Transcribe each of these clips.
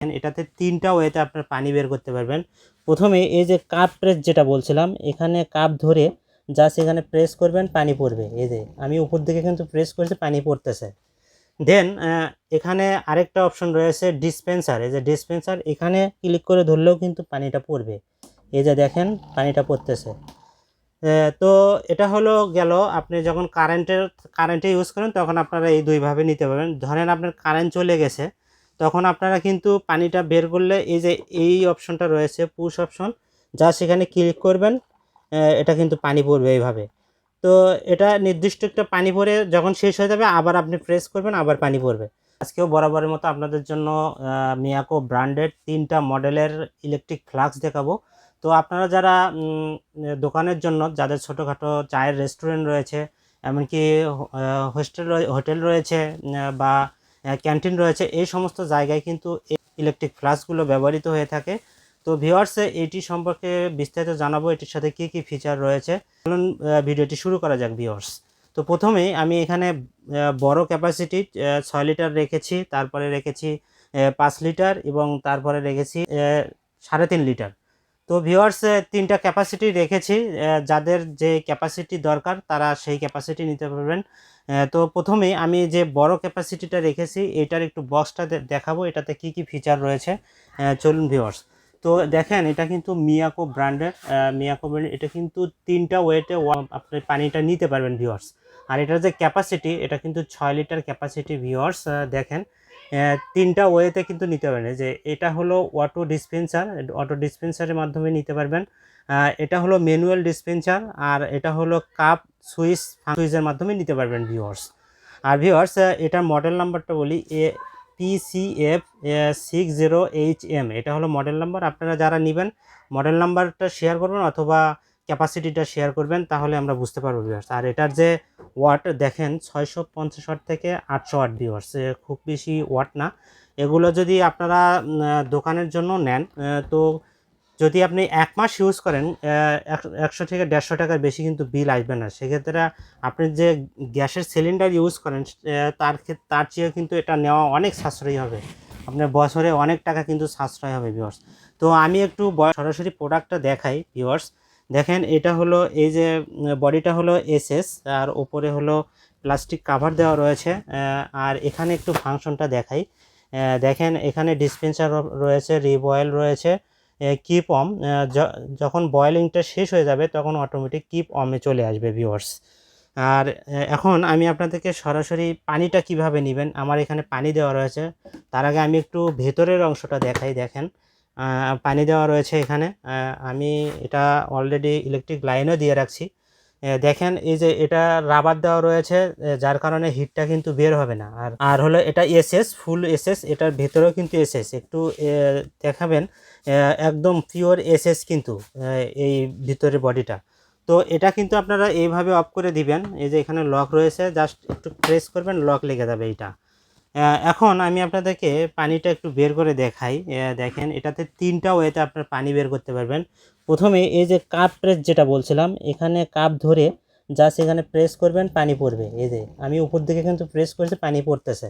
এটাতে তিনটা ওয়েতে আপনার পানি বের করতে পারবেন। প্রথমে এই যে কাপ প্রেস যেটা বলছিলাম, এখানে কাপ ধরে জাস্ট এখানে প্রেস করবেন, পানি পড়বে। এই যে, আমি উপর দিকে কিন্তু প্রেস করছি, পানি পড়তেছে। দেন এখানে আরেকটা অপশন রয়েছে ডিসপেন্সার এই যে ডিসপেন্সার এখানে ক্লিক করে ধরলেও কিন্তু পানিটা পড়বে। এই যে দেখেন, পানিটা পড়তেছে। তো এটা হলো গেল, আপনি যখন কারেন্টের কারেন্টে ইউজ করেন, তখন আপনারা এই দুইভাবে নিতে পারবেন। ধরেন আপনার কারেন্ট চলে গেছে তখন আপনারা কিন্তু পানিটা বের করলে এই যে এই অপশনটা রয়েছে পুশ অপশন যা সেখানে ক্লিক করবেন এটা কিন্তু পানি পড়বে এইভাবে। তো এটা নির্দিষ্ট একটা পানি পড়ে যখন শেষ হয়ে যাবে, আবার আপনি প্রেস করবেন, আবার পানি পড়বে। আজকেও বরাবরের মতো আপনাদের জন্য মিয়াকো ব্র্যান্ডেড তিনটা মডেলের ইলেকট্রিক ফ্লাক্স দেখাবো। তো আপনারা যারা দোকানের জন্য, যাদের ছোটোখাটো চায়ের রেস্টুরেন্ট রয়েছে, এমনকি হোস্টেল হোটেল রয়েছে বা ক্যান্টিন রয়েছে। এই সমস্ত জায়গায় কিন্তু ইলেকট্রিক ফ্লাক্সগুলো ব্যবহৃত হয়ে থাকে। তো ভিওয়ার্সে এটি সম্পর্কে বিস্তারিত জানাব। এটির সাথে কী কী ফিচার রয়েছে? চলুন ভিডিওটি শুরু করা যাক ভিওয়ার্স তো প্রথমেই আমি এখানে বড় ক্যাপাসিটি ছয় লিটার রেখেছি। তারপরে রেখেছি পাঁচ লিটার এবং তারপরে রেখেছি সাড়ে তিন লিটার তো ভিওয়ার্স তিনটা ক্যাপাসিটি রেখেছি যাদের যে ক্যাপাসিটি দরকার, তারা সেই ক্যাপাসিটি নিতে পারবেন। তো প্রথমেই আমি যে বড় ক্যাপাসিটিটা রেখেছি, এটার একটু বক্সটা দেখাবো, এটাতে কি কি ফিচার রয়েছে। চলুন ভিওয়ার্স তো দেখেন, এটা কিন্তু মিয়াকো ব্র্যান্ডের মিয়াকো ব্র্যান্ড এটা কিন্তু তিনটা ওয়েটে আপনি পানিটা নিতে পারবেন ভিওয়ার্স আর এটার যে ক্যাপাসিটি এটা কিন্তু ছয় লিটার ক্যাপাসিটি ভিওয়ার্স দেখেন তিনটা ওয়েতে কিন্তু নিতে পারবেন। যে এটা হলো অটো ডিসপেন্সার অটো ডিসপেন্সারের মাধ্যমে নিতে পারবেন। এটা হলো ম্যানুয়াল ডিসপেন্সার আর এটা হলো কাপ সুইচ সুইচের মাধ্যমে নিতে পারবেন ভিওয়ার্স আর ভিওয়ার্স এটার মডেল নাম্বারটা বলি, এ PCF six zero H M এটা হলো মডেল নাম্বার আপনারা যারা নেবেন মডেল নাম্বারটা শেয়ার করবেন অথবা ক্যাপাসিটিটা শেয়ার করবেন, তাহলে আমরা বুঝতে পারব ভিউয়ার্স আর এটার যে ওয়াট দেখেন, ছয়শো পঞ্চাশ ওয়াট থেকে আটশো ওয়াট ভিউয়ার্স খুব বেশি ওয়াট না। এগুলো যদি আপনারা দোকানের জন্য নেন তো যদি আপনি এক মাস ইউজ করেন একশো থেকে দেড়শো টাকার বেশি কিন্তু বিল আসবে না। সেক্ষেত্রে আপনি যে গ্যাসের সিলিন্ডার ইউজ করেন তার তার চেয়ে কিন্তু এটা নেওয়া অনেক সাশ্রয়ী হবে। আপনার বছরে অনেক টাকা কিন্তু সাশ্রয় হবে ভিউয়ার্স তো আমি একটু সরাসরি প্রোডাক্টটা দেখাই ভিউয়ার্স দেখেন এটা হলো এই যে বডিটা হলো এসএস, আর ওপরে হলো প্লাস্টিক কাভার দেওয়া রয়েছে আর এখানে একটু ফাংশনটা দেখাই। দেখেন এখানে ডিসপেন্সার রয়েছে রিবয়েল রয়েছে কিপ অম যখন বয়েলিংটা শেষ হয়ে যাবে তখন অটোমেটিক কিপ অমে চলে আসবে ভিউয়ার্স আর এখন আমি আপনাদেরকে সরাসরি পানিটা কীভাবে নেবেন, আমার এখানে পানি দেওয়া রয়েছে, তার আগে আমি একটু ভেতরের অংশটা দেখাই, দেখেন। পানি দেওয়া রয়েছে এখানে। আমি এটা অলরেডি ইলেকট্রিক লাইনও দিয়ে রাখছি। দেখেন, এই যে এটা রাবার দেওয়া রয়েছে যার কারণে হিটটা কিন্তু বের হবে না। আর আর হলো এটা এসএস ফুল এসএস এটার ভেতরেও কিন্তু এসএস একটু দেখাবেন একদম পিওর এসএস কিন্তু এই ভিতরের বডিটা তো এটা কিন্তু আপনারা এইভাবে অফ করে দিবেন। এই যে এখানে লক রয়েছে জাস্ট একটু প্রেস করবেন লক লেগে যাবে এইটা। এখন আমি আপনাদেরকে পানিটা একটু বের করে দেখাই। দেখেন, এটাতে তিনটা ওয়েতে আপনার পানি বের করতে পারবেন। প্রথমে এই যে কাপ প্রেস যেটা বলছিলাম, এখানে কাপ ধরে যা সেখানে প্রেস করবেন, পানি পড়বে। এই যে, আমি উপর দিকে কিন্তু প্রেস করেছি, পানি পড়তেছে।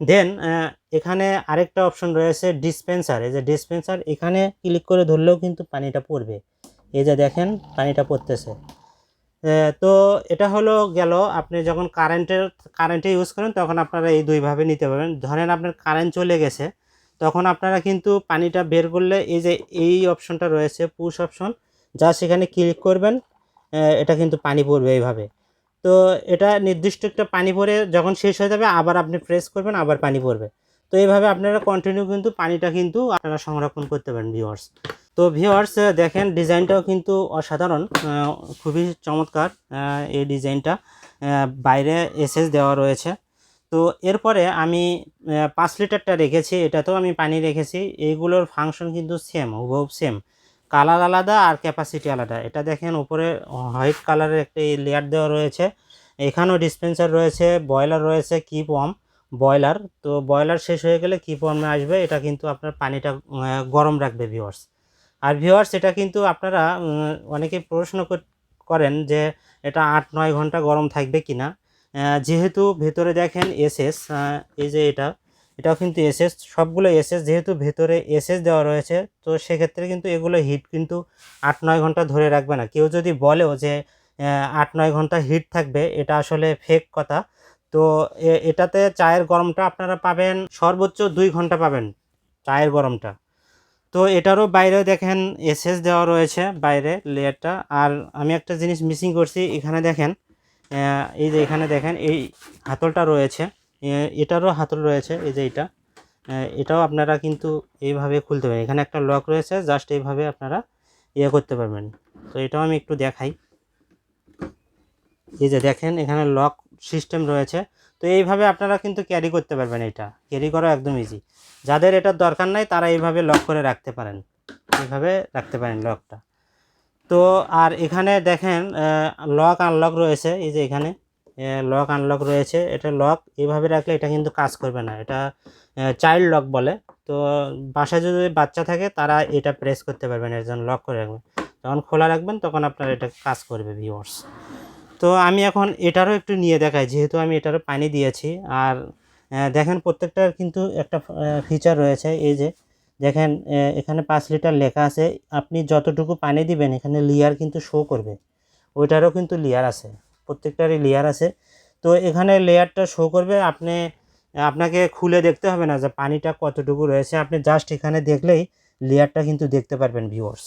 দেন এখানে আরেকটা অপশন রয়েছে ডিসপেন্সার এই যে ডিসপেন্সার এখানে ক্লিক করে ধরলেও কিন্তু পানিটা পড়বে। এই যে দেখেন, পানিটা পড়তেছে। তো এটা হলো গেল আপনি যখন কারেন্টের কারেন্টে ইউজ করেন, তখন আপনারা এই দুইভাবে নিতে পারবেন। ধরেন আপনার কারেন্ট চলে গেছে, তখন আপনারা কিন্তু পানিটা বের করলে এই যে এই অপশনটা রয়েছে পুশ অপশন যা সেখানে ক্লিক করবেন এটা কিন্তু পানি পড়বে এইভাবে। তো এটা নির্দিষ্ট একটা পানি পড়ে যখন শেষ হয়ে যাবে, আবার আপনি প্রেস করবেন, আবার পানি পড়বে। তো এইভাবে আপনারা কন্টিনিউ কিন্তু পানিটা কিন্তু আপনারা সংরক্ষণ করতে পারেন ভিওয়ার্স তো ভিওয়ার্স দেখেন, ডিজাইনটাও কিন্তু অসাধারণ খুবই চমৎকার এই ডিজাইনটা বাইরে এসএস দেওয়া রয়েছে। তো এরপরে আমি পাঁচ লিটারটা রেখেছি, এটাতেও আমি পানি রেখেছি, এইগুলোর ফাংশন কিন্তু সেম হুবহু সেম কালার আলাদা আর ক্যাপাসিটি আলাদা। এটা দেখেন, উপরে হোয়াইট কালারের একটা লেয়ার দেওয়া রয়েছে। এখানেও ডিসপেন্সার রয়েছে বয়লার রয়েছে কিপ ওয়ার্ম বয়লার তো বয়লার শেষ হয়ে গেলে কিপ ওয়ার্মে আসবে, এটা কিন্তু আপনার পানিটা গরম রাখবে ভিওয়ার্স আর ভিওয়ার্স এটা কিন্তু আপনারা অনেকে প্রশ্ন করেন যে এটা আট নয় ঘণ্টা গরম থাকবে কি না যেহেতু ভেতরে দেখেন এসএস এই যে এটা, এটাও কিন্তু এসএস সবগুলো এসএস যেহেতু ভেতরে এসএস দেওয়া রয়েছে, তো সেক্ষেত্রে কিন্তু এগুলো হিট কিন্তু আট নয় ঘণ্টা ধরে রাখবে না। কেউ যদি বলেও যে আট নয় ঘণ্টা হিট থাকবে, এটা আসলে ফেক কথা। তো এটাতে চায়ের গরমটা আপনারা পাবেন সর্বোচ্চ দুই ঘণ্টা পাবেন, চায়ের গরমটা। তো এটারও বাইরে দেখেন এসএস দেওয়া রয়েছে বাইরে লেয়ারটা। আর আমি একটা জিনিস মিসিং করছি, এখানে দেখেন এই যে এখানে দেখেন, এই হাতলটা রয়েছে এটারও হাতল রয়েছে, এই যে এটা এটাও আপনারা কিন্তু এইভাবে খুলতে পারেন। এখানে একটা লক রয়েছে জাস্ট এইভাবে আপনারা ইয়ে করতে পারবেন। তো এটাও আমি একটু দেখাই। এই যে দেখেন, এখানে লক সিস্টেম রয়েছে। তো এইভাবে আপনারা কিন্তু ক্যারি করতে পারবেন এটা। ক্যারি করা একদম ইজি যাদের এটার দরকার নাই, তারা এইভাবে লক করে রাখতে পারেন। এইভাবে রাখতে পারেন লকটা তো আর এখানে দেখেন লক আনলক রয়েছে। এই যে এখানে লক আনলক রয়েছে। এটা লক এইভাবে রাখলে এটা কিন্তু কাজ করবে না। এটা চাইল্ড লক বলে। তো বাসায় যদি বাচ্চা থাকে, তারা এটা প্রেস করতে পারবেন এর জন্য লক করে রাখবেন যখন খোলা রাখবেন, তখন আপনার এটা কাজ করবে ভিউয়ার্স তো আমি এখন এটারও একটু নিয়ে দেখাই, যেহেতু আমি এটারও পানি দিয়েছি। আর দেখেন প্রত্যেকটার কিন্তু একটা ফিচার রয়েছে, এই যে দেখেন এখানে পাঁচ লিটার লেখা আছে, আপনি যতটুকু পানি দিবেন, এখানে লেয়ার কিন্তু শো করবে। ওইটারও কিন্তু লেয়ার আছে, প্রত্যেকটারই লেয়ার আছে। তো এখানে লেয়ারটা শো করবে, আপনি, আপনাকে খুলে দেখতে হবে না যে পানিটা কতটুকু রয়েছে। আপনি জাস্ট এখানে দেখলেই লেয়ারটা কিন্তু দেখতে পারবেন ভিউয়ার্স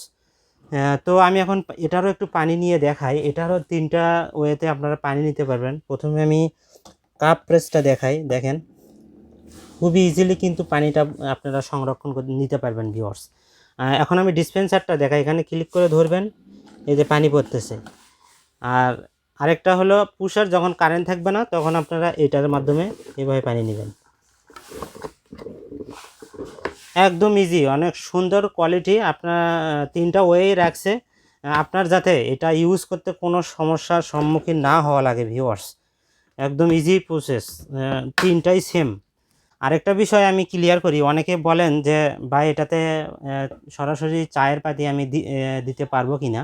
তো আমি এখন এটারও একটু পানি নিয়ে দেখাই। এটারও তিনটা ওয়েতে আপনারা পানি নিতে পারবেন। প্রথমে আমি কাপ প্রেসটা দেখাই, দেখেন। খুবই ইজিলি কিন্তু পানিটা আপনারা সংরক্ষণ নিতে পারবেন ভিওর্স এখন আমি ডিসপেন্সারটা দেখাই। এখানে ক্লিক করে ধরবেন, এই যে পানি পড়তেছে। আর আরেকটা হলো পুষার যখন কারেন্ট থাকবে না, তখন আপনারা এটার মাধ্যমে এভাবে পানি নেবেন। একদম ইজি অনেক সুন্দর কোয়ালিটি আপনার তিনটা ওয়েই রাখছে। আপনার যাতে এটা ইউজ করতে কোনো সমস্যার সম্মুখীন না হওয়া লাগে ভিউয়ার্স একদম ইজি প্রসেস তিনটাই সেম আরেকটা বিষয় আমি ক্লিয়ার করি, অনেকে বলেন যে, ভাই, এটাতে সরাসরি চায়ের পাতি আমি দিতে পারব কি না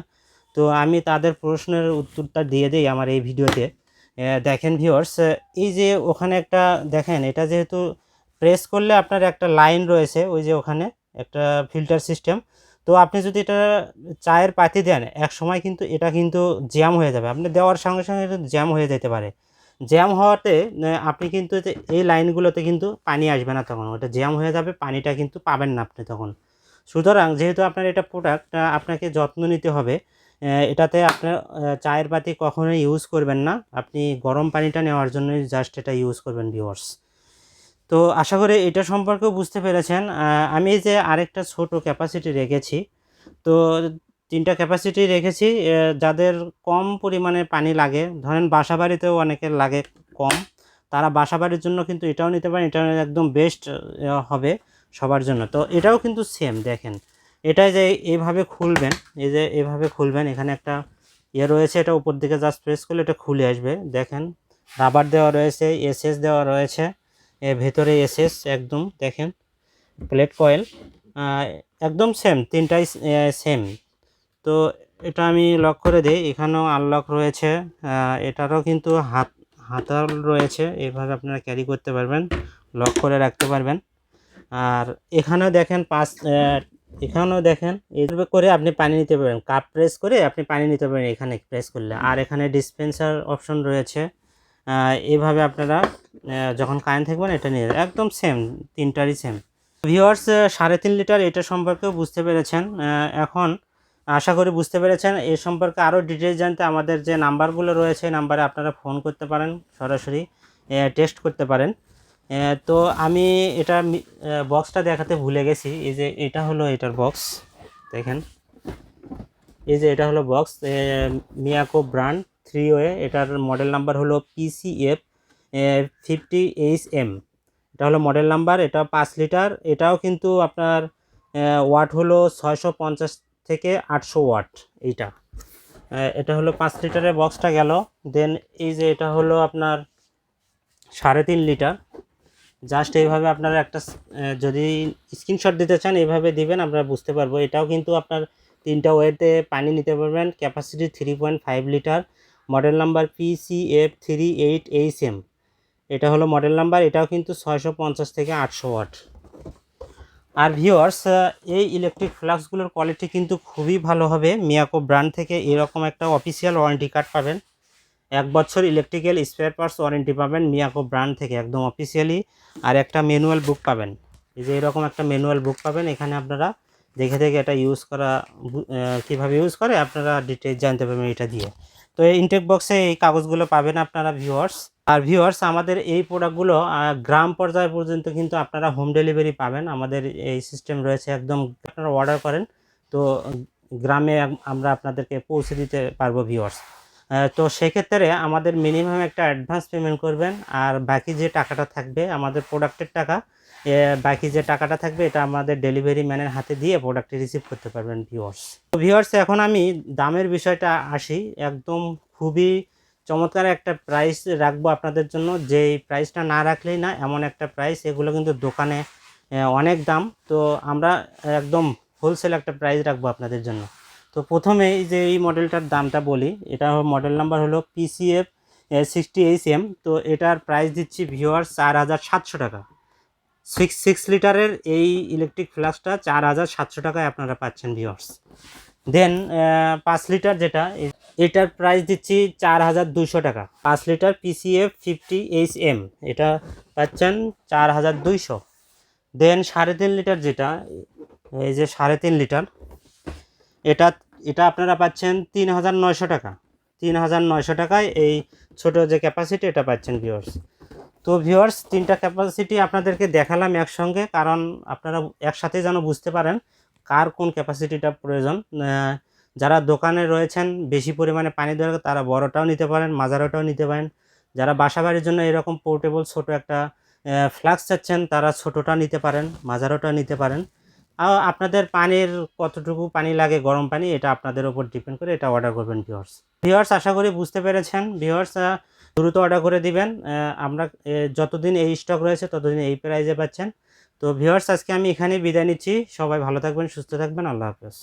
তো আমি তাদের প্রশ্নের উত্তরটা দিয়ে দিই আমার এই ভিডিওতে দেখেন ভিউয়ার্স এই যে ওখানে একটা, দেখেন, এটা যেহেতু প্রেস করলে আপনার একটা লাইন রয়েছে, ওই যে ওখানে একটা ফিল্টার সিস্টেম। তো আপনি যদি এটা চায়ের পাতি দেন, এক সময় কিন্তু এটা কিন্তু জ্যাম হয়ে যাবে। আপনি দেওয়ার সঙ্গে সঙ্গে জ্যাম হয়ে যেতে পারে। জ্যাম হওয়াতে আপনি কিন্তু এই লাইনগুলোতে কিন্তু পানি আসবে না তখন। ওটা জ্যাম হয়ে যাবে, পানিটা কিন্তু পাবেন না আপনি তখন। সুতরাং যেহেতু আপনার এটা প্রোডাক্ট আপনাকে যত্ন নিতে হবে এটাতে আপনার চায়ের পাতি কখনোই ইউজ করবেন না। আপনি গরম পানিটা নেওয়ার জন্যই জাস্ট এটা ইউজ করবেন ভিউয়ার্স তো আশা করি এটা সম্পর্কেও বুঝতে পেরেছেন। আমি যে আরেকটা ছোট ক্যাপাসিটি রেখেছি, তো তিনটা ক্যাপাসিটি রেখেছি যাদের কম পরিমাণে পানি লাগে, ধরেন বাসা বাড়িতেও অনেকের লাগে কম, তারা বাসা বাড়ির জন্য কিন্তু এটাও নিতে পারেন এটা একদম বেস্ট হবে সবার জন্য। তো এটাও কিন্তু সেম দেখেন, এটা যে এইভাবে খুলবেন, এই যে এইভাবে খুলবেন, এখানে একটা ইয়ে রয়েছে, এটা উপর দিকে জাস্ট প্রেস করলে এটা খুলে আসবে, দেখেন রাবার দেওয়া রয়েছে এসএস দেওয়া রয়েছে। ভেতরে এসএস একদম, দেখেন প্লেট কয়েল একদম সেম তিনটাই সেম তো এটা আমি লক করে দিই, এখানেও আনলক রয়েছে এটারও কিন্তু হাত, হাতাল রয়েছে, এইভাবে আপনারা ক্যারি করতে পারবেন লক করে রাখতে পারবেন। আর এখানেও দেখেন পাঁচ এখানেও দেখেন, এইভাবে করে আপনি পানি নিতে পারবেন। কাপ প্রেস করে আপনি পানি নিতে পারবেন এখানে প্রেস করলে। আর এখানে ডিসপেন্সার অপশন রয়েছে আহ, এইভাবে আপনারা যখন কারেন্ট থাকবেন এটা নিয়ে একদম সেম তিনটারই সেম ভিওয়ার্স সাড়ে তিন লিটার এটা সম্পর্কেও বুঝতে পেরেছেন। এখন আশা করি বুঝতে পেরেছেন। এ সম্পর্কে আরও ডিটেলস জানতে আমাদের যে নাম্বারগুলো রয়েছে নাম্বারে আপনারা ফোন করতে পারেন সরাসরি টেস্ট করতে পারেন। তো আমি এটা বক্সটা দেখাতে ভুলে গেছি। এই যে এটা হলো এটার বক্স দেখেন। এই যে এটা হলো box Miyako brand. Three way এটার মডেল নাম্বার হলো পিসিএফ ফিফটি এইচ এম এটা হলো মডেল নাম্বার এটা পাঁচ লিটার এটাও কিন্তু আপনার ওয়াট হলো ছয়শো পঞ্চাশ থেকে আটশো ওয়াট এইটা। এটা হলো পাঁচ লিটারের বক্সটা গেল। দেন এই যে এটা হলো আপনার সাড়ে তিন লিটার জাস্ট এইভাবে আপনারা একটা যদি স্ক্রিনশট দিতে চান, এইভাবে দিবেন, আমরা বুঝতে পারব। এটাও কিন্তু আপনার তিনটা ওয়েতে পানি নিতে পারবেন। Capacity three point five litre model number PCF three eight H M এটা হলো মডেল নাম্বার, এটাও কিন্তু ছয়শো পঞ্চাশ থেকে আটশো ওয়াট। আর ভিওয়ার্স এই ইলেকট্রিক ফ্লাক্সগুলোর কোয়ালিটি কিন্তু খুবই ভালো হবে। মিয়াকো ব্র্যান্ড থেকে এরকম একটা অফিসিয়াল ওয়ারেন্টি কার্ড পাবেন। এক বছর ইলেকট্রিক্যাল স্পেয়ার পার্টস ওয়ারেন্টি পাবেন মিয়াকো ব্র্যান্ড থেকে, একদম অফিসিয়ালি আর একটা ম্যানুয়াল বুক পাবেন। এই যে এরকম একটা ম্যানুয়াল বুক পাবেন, এখানে আপনারা দেখে দেখে এটা ইউজ করা কীভাবে ইউজ করে, আপনারা ডিটেলস জানতে পারবেন এটা দিয়ে। তো এই ইনটেক বক্সে এই কাগজগুলো পাবেন আপনারা ভিউয়ার্স আর ভিউয়ার্স আমাদের এই প্রোডাক্টগুলো গ্রাম পর্যায় পর্যন্ত কিন্তু আপনারা হোম ডেলিভারি পাবেন। আমাদের এই সিস্টেম রয়েছে একদম, আপনারা অর্ডার করেন, তো গ্রামে আমরা আপনাদেরকে পৌঁছে দিতে পারব ভিউয়ার্স তো সেক্ষেত্রে আমাদের মিনিমাম একটা অ্যাডভান্স পেমেন্ট করবেন। আর বাকি যে টাকাটা থাকবে, আমাদের প্রোডাক্টের টাকা বাকি যে টাকাটা থাকবে, এটা আমাদের ডেলিভারি ম্যানের হাতে দিয়ে প্রোডাক্টটি রিসিভ করতে পারবেন ভিউয়ার্স তো ভিউয়ার্স এখন আমি দামের বিষয়টা আসি। একদম খুবই চমৎকার একটা প্রাইস রাখব আপনাদের জন্য। যেই প্রাইসটা না রাখলেই না, এমন একটা প্রাইস এগুলো কিন্তু দোকানে অনেক দাম। তো আমরা একদম হোলসেল একটা প্রাইস রাখব আপনাদের জন্য। তো প্রথমে যে এই মডেলটার দামটা বলি, এটা মডেল নাম্বার হলো পিসিএফ সিক্সটি এইচ এম তো এটার প্রাইস দিচ্ছি ভিওয়ার চার হাজার সাতশো টাকা। সিক্স সিক্স লিটারের এই ইলেকট্রিক ফ্লাস্কটা চার হাজার সাতশো টাকায় আপনারা পাচ্ছেন ভিওয়ার্স দেন পাঁচ লিটার যেটা, এটার প্রাইস দিচ্ছি চার হাজার দুশো টাকা। পাঁচ litre PCF fifty H M এটা পাচ্ছেন চার হাজার দুইশো। দেন সাড়ে তিন লিটার যেটা, এই যে সাড়ে তিন লিটার এটা এটা আপনারা পাচ্ছেন তিন হাজার নয়শো টাকা। তিন হাজার নয়শো টাকায় এই ছোটো যে ক্যাপাসিটি এটা পাচ্ছেন ভিউয়ার্স তো ভিউয়ার্স তিনটা ক্যাপাসিটি আপনাদেরকে দেখালাম একসঙ্গে, কারণ আপনারা একসাথে যেন বুঝতে পারেন কার কোন ক্যাপাসিটিটা প্রয়োজন। যারা দোকানে রয়েছেন, বেশি পরিমাণে পানি দরকার, তারা বড়টাও নিতে পারেন, মাঝারোটাও নিতে পারেন। যারা বাসাবাড়ির জন্য এরকম পোর্টেবল ছোট একটা ফ্লাক্স চাচ্ছেন, তারা ছোটোটা নিতে পারেন, মাঝারোটা নিতে পারেন। আর আপনাদের পানির কতটুকু পানি লাগে, গরম পানি, এটা আপনাদের উপর ডিপেন্ড করে এটা অর্ডার করবেন ভিওয়ার্স ভিওয়ার্স আশা করি বুঝতে পেরেছেন। ভিওয়ার্স দ্রুত অর্ডার করে দিবেন। আমরা যতদিন এই স্টক রয়েছে, ততদিন এই প্রাইজে পাচ্ছেন। তো ভিউয়ার্স আজকে আমি এখানেই বিদায় নিচ্ছি। সবাই ভালো থাকবেন, সুস্থ থাকবেন। আল্লাহ হাফেজ।